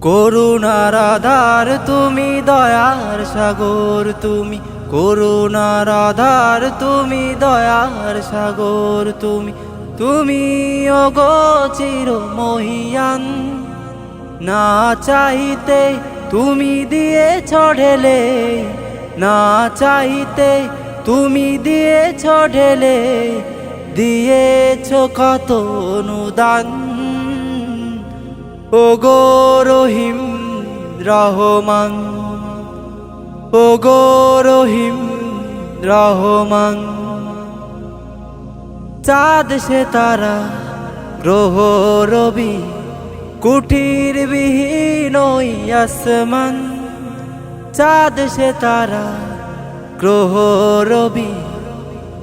করুণার আধার তুমি, দয়ার সাগর তুমি। করুণার আধার তুমি, দয়ার সাগর তুমি। তুমি অগো চির মহিয়ান না চাইতে তুমি দিয়ে ঢেলে, না চাইতে তুমি দিয়ে ঢেলে। দিয়েছ কত অনুদান। ও গো রহিম রহমান ও গো রহিম রহমান, চাঁদ সে তারা, গ্রহ রবি কুটির বিহীন আসমান, চাঁদ সে তারা, গ্রহ রবি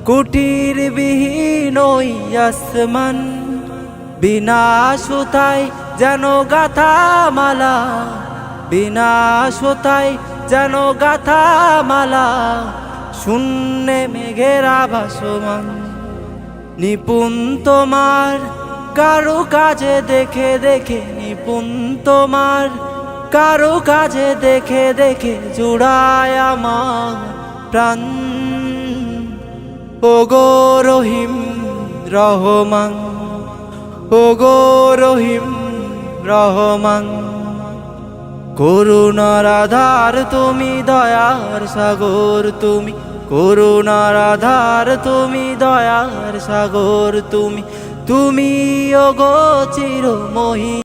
কুটির বিহীন আসমান, বিনা সুতায় যেন গাথা মালা বিনা যেন গাথা মালা শূন্যে মেঘেরা ভাসমান নিপুণ তোমার, কারও কাজে দেখে দেখে নিপুণ তোমার, কারও কাজে দেখে দেখে জুড়ায় আমার প্রাণ। ও গো রহিম রহমান ও গো রহিম রহমান, করুণার আধার তুমি, দয়ার সাগর তুমি, করুণার আধার তুমি, দয়ার সাগর তুমি তুমি অগো চির মহি